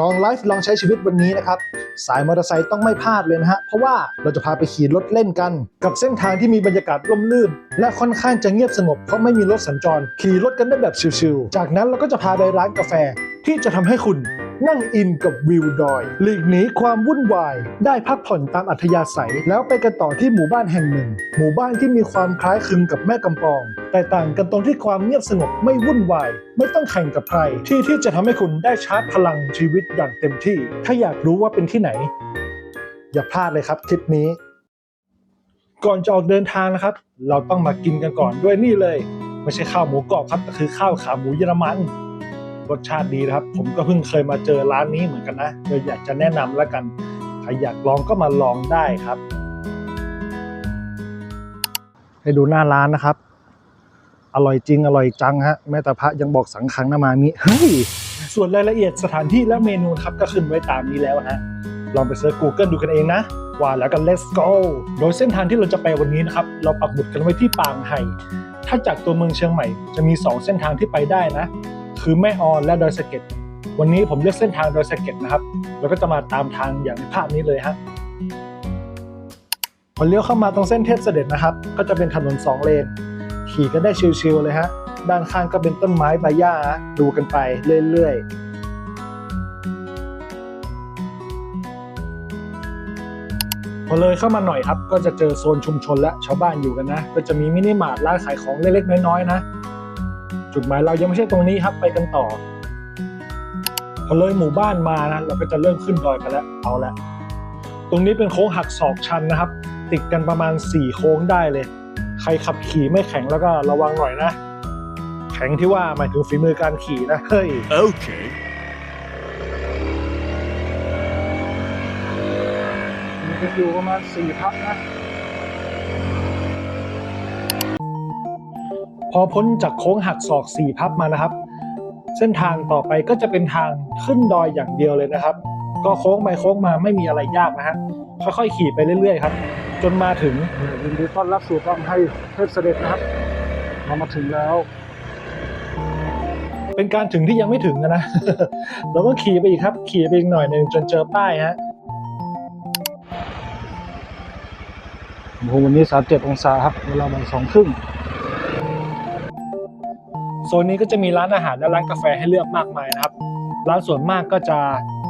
ลองไลฟ์ลองใช้ชีวิตวันนี้นะครับ สายมอเตอร์ไซค์ต้องไม่พลาดเลยนะฮะ เพราะว่าเราจะพาไปขี่รถเล่นกัน กับเส้นทางที่มีบรรยากาศร่มรื่น และค่อนข้างจะเงียบสงบเพราะไม่มีรถสัญจร ขี่รถกันได้แบบชิลๆ จากนั้นเราก็จะพาไปร้านกาแฟที่จะทำให้คุณ นั่งอินกับวิวดอย หลีกหนีความวุ่นวาย ได้พักผ่อนตามอัธยาศัย แล้วไปกันต่อที่หมู่บ้านแห่งหนึ่ง หมู่บ้านที่มีความคล้ายคลึงกับแม่กำปอง แต่ต่างกันตรงที่ความเงียบสงบไม่วุ่นวาย ไม่ต้องแข่งกับใคร ที่ที่จะทำให้คุณได้ชาร์จพลังชีวิตอย่างเต็มที่ ถ้าอยากรู้ว่าเป็นที่ไหน อย่าพลาดเลยครับทริปนี้ ก่อนจะออกเดินทางนะครับ เราต้องมากินกันก่อนด้วยนี่เลย ไม่ใช่ข้าวหมูกรอบครับแต่คือข้าวขาหมูเยอรมัน รสชาติดีนะครับ ผมก็เพิ่งเคยมาเจอร้านนี้เหมือนกันนะเลยอยากจะแนะนำแล้วกันใครอยากลองก็มาลองได้ครับ ให้ดูหน้าร้านนะครับ อร่อยจริงอร่อยจังฮะแม่ต่พระยังบอกสังขังนามามิเฮ้ยส่วนรายละเอียดสถานที่และเมนูครับก็ขึ้นไว้ตามนี้แล้วนะลองไปเซิร์ช Google ดูกันเองนะว่าแล้วกัน let's go โดยเส้นทางที่เราจะไปวันนี้นะครับ เราปักหมุดกันไว้ที่ปางไห่ถ้าจากตัวเมืองเชียงใหม่จะมี 2 เส้นทางที่ไปได้นะ คือแม่ออนและดอยสะเก็ดวันนี้ผมเลือกเส้นทางดอยสะเก็ดนะครับ แล้วก็จะมาตามทางอย่างในภาพนี้เลยฮะพอเลี้ยวเข้ามาตรงเส้นเทพเสด็จนะครับ ก็จะเป็นถนน2เลน ขี่กันได้ชิลๆเลยฮะด้านข้างก็เป็นต้นไม้ใบหญ้าดูกันไปเรื่อยๆพอเลยเข้ามาหน่อยครับก็จะเจอโซนชุมชนและชาวบ้านอยู่กันนะ ก็จะมีมินิมาร์ทร้านขายของเล็กๆน้อยๆนะ จุดหมายเรายังไม่ใช่ตรงนี้ครับไปกันต่อ พอเลยหมู่บ้านมานะเราก็จะเริ่มขึ้นดอยกันแล้วเอาละตรงนี้เป็นโค้งหักศอกชันนะครับ ติดกันประมาณ 4 โค้งได้เลย ใครขับขี่ไม่แข็งแล้วก็ระวังหน่อยนะ แข็งที่ว่าหมายถึงฝีมือการขี่นะเฮ้ย Okay. มีกันอยู่ประมาณสี่พักนะ พอพ้นจากโค้งหักศอกสี่พับมานะครับ เส้นทางต่อไปก็จะเป็นทางขึ้นดอยอย่างเดียวเลยนะครับ ก็โค้งไปโค้งมาไม่มีอะไรยากนะฮะค่อยๆขี่ไปเรื่อยๆครับ จนมาถึงยินดีต้อนรับสู่บ้านให้เทพเสด็จนะครับเรามาถึงแล้ว เป็นการถึงที่ยังไม่ถึงนะเราก็ขี่ไปอีกครับ ขี่ไปอีกหน่อยหนึ่งจนเจอป้ายฮะโอ้โหวันนี้37องศาครับเวลาบ่ายสองครึ่ง โซนนี้ก็จะมีร้านอาหารและร้านกาแฟให้เลือกมากมายนะครับ ร้านส่วนมากก็จะ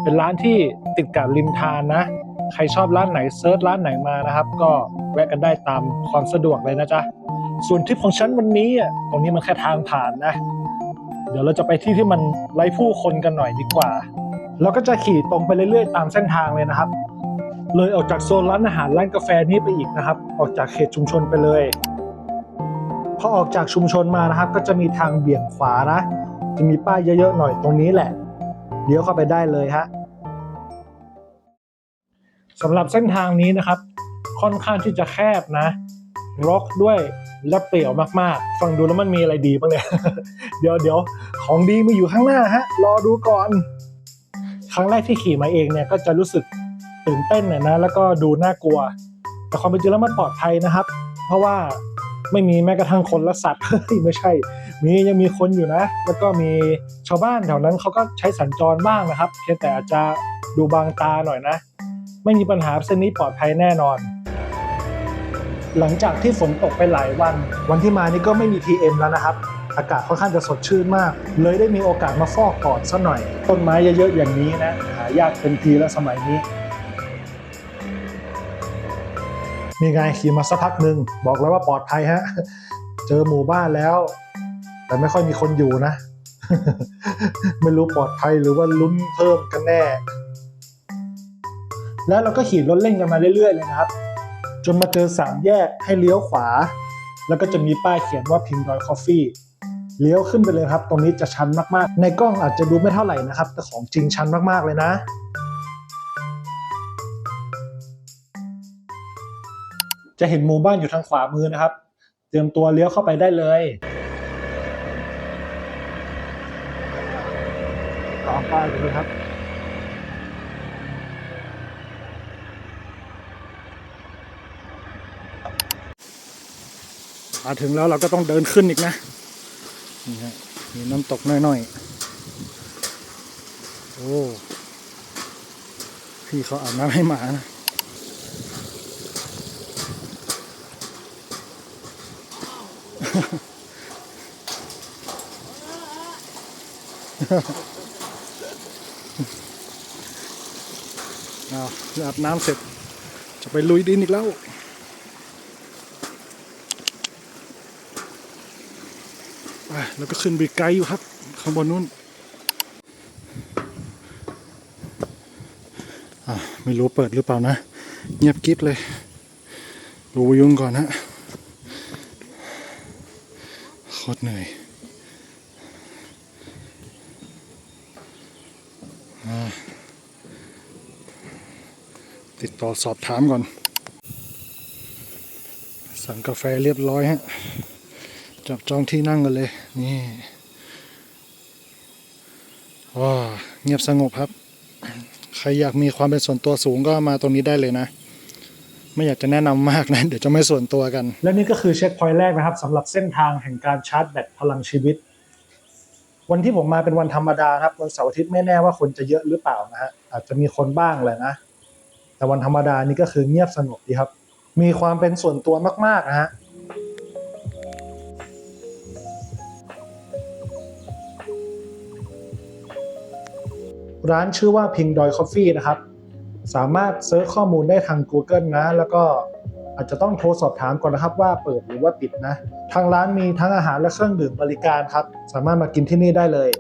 เป็นร้านที่ติดกับริมทานนะ ใครชอบร้านไหนเซิร์ชร้านไหนมานะครับ ก็แวะกันได้ตามความสะดวกเลยนะจ๊ะ ส่วนทริปของฉันวันนี้อะตรงนี้มันแค่ทางผ่านนะ เดี๋ยวเราจะไปที่ที่มันไร้ผู้คนกันหน่อยดีกว่าแล้วก็จะขี่ตรงไปเรื่อยๆ ตามเส้นทางเลยนะครับ เลยออกจากโซนร้านอาหารร้านกาแฟนี้ไปอีกนะครับ ออกจากเขตชุมชนไปเลย พอออกจากชุมชนมานะครับ ก็จะมีทางเบี่ยงขวานะ จะมีป้ายเยอะๆหน่อยตรงนี้แหละเลี้ยวเข้าไปได้เลยฮะสำหรับเส้นทางนี้นะครับ ค่อนข้างที่จะแคบนะรกด้วยและเปลี่ยวมากๆ ฟังดูแล้วมันมีอะไรดีบ้างเนี่ย เดี๋ยวเดี๋ยวของดีมีอยู่ข้างหน้าฮะ รอดูก่อน ครั้งแรกที่ขี่มาเองเนี่ยก็จะรู้สึกตื่นเต้นน่ยนะ แล้วก็ดูน่ากลัว แต่ความเป็นจริงแล้วมันปลอดภัยนะครับ เพราะว่า ไม่มีแม้กระทั่งคนและสัตว์เฮ้ยไม่ใช่ มียังมีคนอยู่นะ แล้วก็มีชาวบ้านแถวนั้นเขาก็ใช้สัญจรบ้างนะครับ เพียงแต่อาจจะดูบางตาหน่อยนะ ไม่มีปัญหาเส้นนี้ปลอดภัยแน่นอน หลังจากที่ฝนตกไปหลายวัน วันที่มานี่ก็ไม่มี PM แล้วนะครับ อากาศค่อนข้างจะสดชื่นมาก เลยได้มีโอกาสมาฟอกปอดซะหน่อย ต้นไม้เยอะๆอย่างนี้นะหายากเต็มทีแล้วสมัยนี้ นี่ไงขี่มาสักพักหนึ่งบอกแล้วว่าปลอดภัยฮะ เจอหมู่บ้านแล้ว แต่ไม่ค่อยมีคนอยู่นะ ไม่รู้ปลอดภัยหรือว่าลุ้นเพิ่มกันแน่ แล้วเราก็ขี่รถเล่นกันมาเรื่อยๆเลยนะครับ จนมาเจอสามแยกให้เลี้ยวขวา แล้วก็จะมีป้ายเขียนว่าพิงดอยคอฟฟี่เลี้ยวขึ้นไปเลยครับ ตรงนี้จะชันมากๆ ในกล้องอาจจะดูไม่เท่าไหร่นะครับ แต่ของจริงชันมากๆเลยนะ จะเห็นหมู่บ้านอยู่ทางขวามือนะครับ เตรียมตัวเลี้ยวเข้าไปได้เลยตามป้ายไปเลยครับมาถึงแล้วเราก็ต้องเดินขึ้นอีกนะนี่ฮะมีน้ำตกน้อยๆ โอ้ พี่เขาอาบน้ำให้หมานะ อาอาบน้ำเสร็จ จะไปลุยดินอีกแล้วไปแล้วก็ขึ้นไปไกลอยู่ครับ ข้างบนนู้นอะไม่รู้เปิดหรือเปล่านะ เงียบกิ๊บเลย ดูวิวก่อนฮะโค ตรเหนื่อยอติดต่อสอบถามก่อน สั่งกาแฟเรียบร้อยฮะ จับจองที่นั่งกันเลย นี่ว้าเงียบสงบครับ ใครอยากมีความเป็นส่วนตัวสูงก็มาตรงนี้ได้เลยนะ ไม่อยากจะแนะนำมากนะ เดี๋ยวจะไม่ส่วนตัวกัน และนี่ก็คือเช็คพอยต์แรกนะครับสำหรับเส้นทางแห่งการชาร์จแบตพลังชีวิต วันที่ผมมาเป็นวันธรรมดาครับวันเสาร์อาทิตย์ไม่แน่ว่าคนจะเยอะหรือเปล่านะฮะอาจจะมีคนบ้างแหละนะแต่วันธรรมดานี่ก็คือเงียบสงบดีครับ มีความเป็นส่วนตัวมากๆนะฮะร้านชื่อว่า Pink Doi Coffee นะครับ สามารถเซิร์ชข้อมูลได้ทาง Google นะ แล้วก็อาจจะต้องโทรสอบถามก่อนนะครับว่าเปิดหรือว่าปิดนะ ทางร้านมีทั้งอาหารและเครื่องดื่มบริการครับ สามารถมากินที่นี่ได้เลย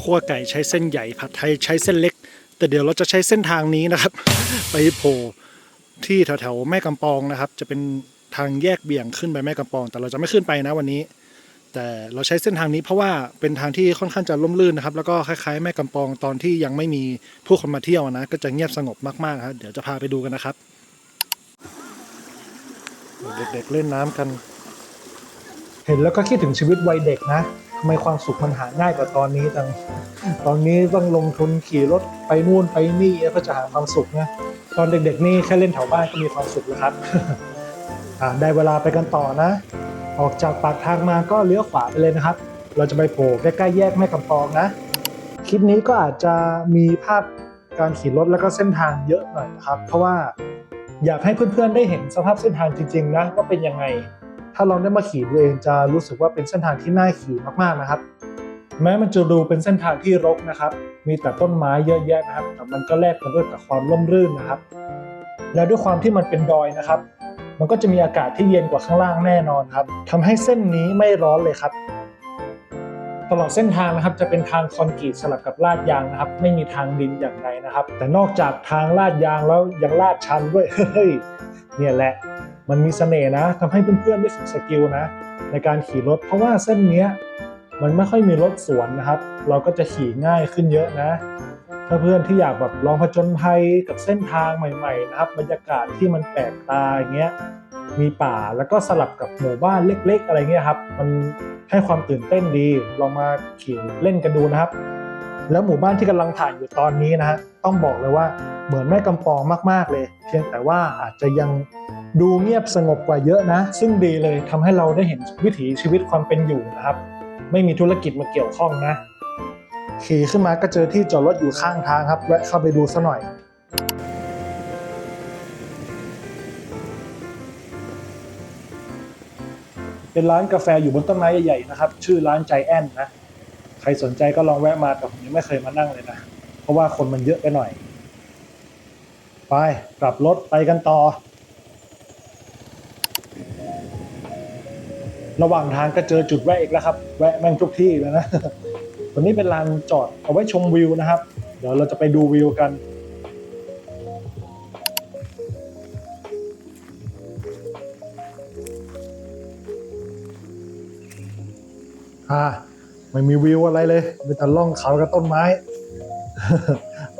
ขั้วไก่ใช้เส้นใหญ่ผัดไทยใช้เส้นเล็ก แต่เดี๋ยวเราจะใช้เส้นทางนี้นะครับ ไปโผล่ที่แถวๆแม่กำปองนะครับ จะเป็นทางแยกเบี่ยงขึ้นไปแม่กำปอง แต่เราจะไม่ขึ้นไปนะวันนี้ แต่เราใช้เส้นทางนี้เพราะว่าเป็นทางที่ค่อนข้างจะล่มลื่นนะครับ แล้วก็คล้ายๆ แม่กำปองตอนที่ยังไม่มีผู้คนมาเที่ยวนะก็จะเงียบสงบมากๆครับเดี๋ยวจะพาไปดูกันนะครับ เด็กๆเล่นน้ำกัน เห็นแล้วก็คิดถึงชีวิตวัยเด็กนะทำไมความสุขมันหาง่ายกว่าตอนนี้จังตอนนี้ต้องลงทุนขี่รถไปนู่นไปนี่เพื่อจะหาความสุขนะตอนเด็กๆนี่แค่เล่นแถวบ้านก็มีความสุขแล้วครับได้เวลาไปกันต่อนะ ออกจากปากทางมาก็เลี้ยวขวาไปเลยนะครับ เราจะไปโผล่ใกล้ๆแยกแม่กำปองนะ คลิปนี้ก็อาจจะมีภาพการขี่รถแล้วก็เส้นทางเยอะหน่อยนะครับ เพราะว่าอยากให้เพื่อนๆได้เห็นสภาพเส้นทางจริงๆนะว่าเป็นยังไง ถ้าลองได้มาขี่ดูเองจะรู้สึกว่าเป็นเส้นทางที่น่าขี่มากๆนะครับ แม้มันจะดูเป็นเส้นทางที่รกนะครับ มีแต่ต้นไม้เยอะแยะนะครับ แต่มันก็แลกมาด้วยกับความร่มรื่นนะครับ และด้วยความที่มันเป็นดอยนะครับ มันก็จะมีอากาศที่เย็นกว่าข้างล่างแน่นอนครับทำให้เส้นนี้ไม่ร้อนเลยครับ ตลอดเส้นทางนะครับจะเป็นทางคอนกรีตสลับกับลาดยางนะครับ ไม่มีทางดินอย่างใดนะครับ แต่นอกจากทางลาดยางแล้วยังลาดชันด้วยเฮ้ยเนี่ยแหละ มันมีเสน่ห์นะทำให้เพื่อนๆได้ฝึกสกิลนะ ในการขี่รถ เพราะว่าเส้นเนี้ยมันไม่ค่อยมีรถสวนนะครับ เราก็จะขี่ง่ายขึ้นเยอะนะ ถ้าเพื่อนที่อยากแบบลองผจญภัยกับเส้นทางใหม่ๆนะครับ บรรยากาศที่มันแปลกตาอย่างเงี้ยมีป่าแล้วก็สลับกับหมู่บ้านเล็ก ๆ อะไรเงี้ยครับ มันให้ความตื่นเต้นดีลองมาขี่เล่นกันดูนะครับ แล้วหมู่บ้านที่กำลังถ่ายอยู่ตอนนี้นะฮะต้องบอกเลยว่าเหมือนแม่กำปองมากๆเลย เพียงแต่ว่าอาจจะยังดูเงียบสงบกว่าเยอะนะ ซึ่งดีเลยทำให้เราได้เห็นวิถีชีวิตความเป็นอยู่นะครับ ไม่มีธุรกิจมาเกี่ยวข้องนะ ขี่ขึ้นมาก็เจอที่จอดรถอยู่ข้างทางครับแวะเข้าไปดูซะหน่อยเป็นร้านกาแฟอยู่บนต้นไม้ใหญ่ๆนะครับ ชื่อร้านใจแอนนะ ใครสนใจก็ลองแวะมาแต่ผมยังไม่เคยมานั่งเลยนะ เพราะว่าคนมันเยอะไปหน่อย ไปกลับรถไปกันต่อ ระหว่างทางก็เจอจุดแวะอีกแล้วครับ แวะแม่งทุกที่แล้วนะ วันนี้เป็นลานจอดเอาไว้ชมวิวนะครับ เดี๋ยวเราจะไปดูวิวกันอ่าไม่มีวิวอะไรเลยมีแต่ล่องเขากับต้นไม้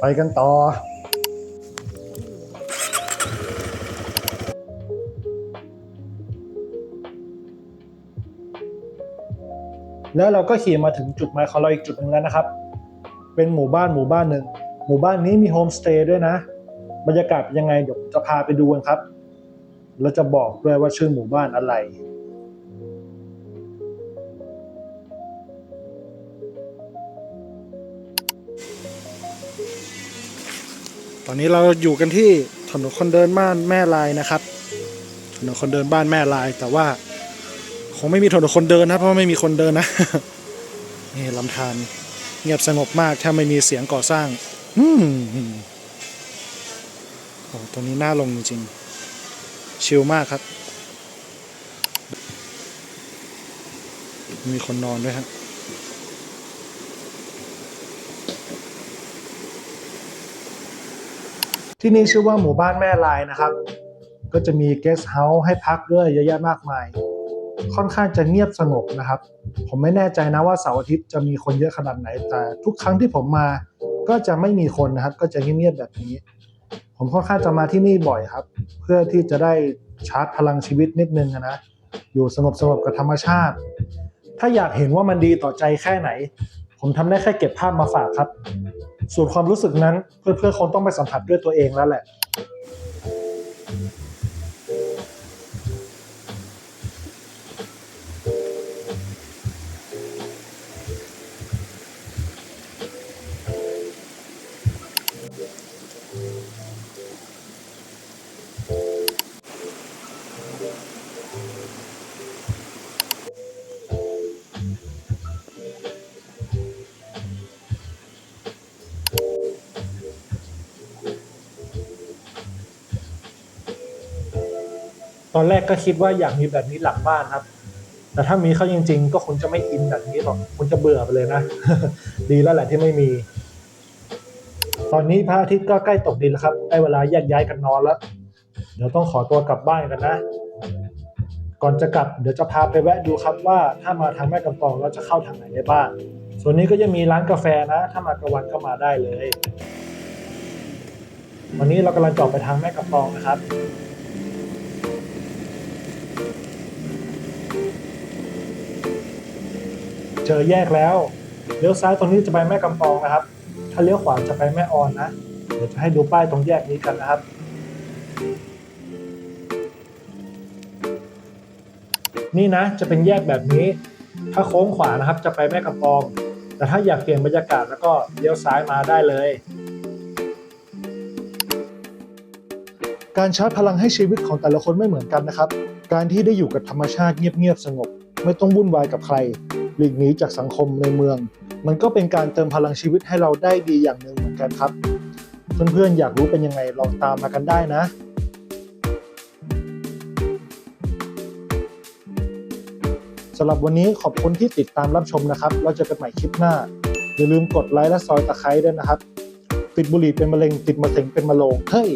ไปกันต่อ แล้วเราก็ขี่มาถึงจุดหมายของเราอีกจุดหนึ่งแล้วนะครับ เป็นหมู่บ้านหมู่บ้านหนึ่งหมู่บ้านนี้มีโฮมสเตย์ด้วยนะ บรรยากาศยังไงเดี๋ยวจะพาไปดูกันครับ แล้วจะบอกด้วยว่าชื่อหมู่บ้านอะไรตอนนี้เราอยู่กันที่ถนนคนเดินบ้านแม่ลายนะครับ ถนนคนเดินบ้านแม่ลายแต่ว่า งไม่มีถนนคนเดินนะเพราะไม่มีคนเดินนะนี่ลำธารเงียบสงบมากถ้าไม่มีเสียงก่อสร้างอืมโอ้ตรงนี้น่าลงจริงๆชิลมากครับ มีคนนอนด้วยฮะที่นี่ชื่อว่าหมู่บ้านแม่ลายนะครับ ก็จะมีเกสต์เฮาส์ให้พักด้วยเยอะแยะมากมาย ค่อนข้างจะเงียบสงบนะครับ ผมไม่แน่ใจนะว่าเสาร์อาทิตย์จะมีคนเยอะขนาดไหน แต่ทุกครั้งที่ผมมาก็จะไม่มีคนนะครับ ก็จะเงียบๆแบบนี้ ผมค่อนข้างจะมาที่นี่บ่อยครับ เพื่อที่จะได้ชาร์จพลังชีวิตนิดนึงนะอยู่สงบสงบๆกับธรรมชาติ ถ้าอยากเห็นว่ามันดีต่อใจแค่ไหน ผมทำได้แค่เก็บภาพมาฝากครับ ส่วนความรู้สึกนั้นเพื่อนๆคงต้องไปสัมผัสด้วยตัวเองแล้วแหละ ตอนแรกก็คิดว่าอยากมีแบบนี้หลังบ้านครับ แต่ถ้ามีเข้าจริง ๆ ก็คงจะไม่อินแบบนี้หรอกคงจะเบื่อไปเลยนะ ดีแล้วแหละที่ไม่มี ตอนนี้พระอาทิตย์ก็ใกล้ตกดินแล้วครับได้เวลาแยกย้ายกันนอนแล้ว เดี๋ยวต้องขอตัวกลับบ้านกันนะ ก่อนจะกลับเดี๋ยวจะพาไปแวะดูครับว่าถ้ามาทางแม่กำปองเราจะเข้าทางไหนได้บ้าง ส่วนนี้ก็จะมีร้านกาแฟนะ ถ้ามากลางวันก็มาได้เลยวันนี้เรากำลังจอดไปทางแม่กำปองนะครับ เจอแยกแล้วเลี้ยวซ้ายตรงนี้จะไปแม่กำปองนะครับ ถ้าเลี้ยวขวาจะไปแม่ออนนะ เดี๋ยวจะให้ดูป้ายตรงแยกนี้กันนะครับ นี่นะจะเป็นแยกแบบนี้ ถ้าโค้งขวานะครับจะไปแม่กำปอง แต่ถ้าอยากเปลี่ยนบรรยากาศแล้วก็เลี้ยวซ้ายมาได้เลย การชาร์จพลังให้ชีวิตของแต่ละคนไม่เหมือนกันนะครับ การที่ได้อยู่กับธรรมชาติเงียบๆสงบ ไม่ต้องวุ่นวายกับใคร หลีกหนีจากสังคมในเมือง มันก็เป็นการเติมพลังชีวิตให้เราได้ดีอย่างหนึ่งเหมือนกันครับ เพื่อนๆอยากรู้เป็นยังไงลองตามมากันได้นะสำหรับวันนี้ขอบคุณที่ติดตามรับชมนะครับ เราจอกันใหม่คลิปหน้า อย่าลืมกดไลค์และซอยตะไคร้ด้วยนะครับ ติดบุหรี่เป็นมะเร็งติดมะเร็งเป็นมะโรงเฮ้ย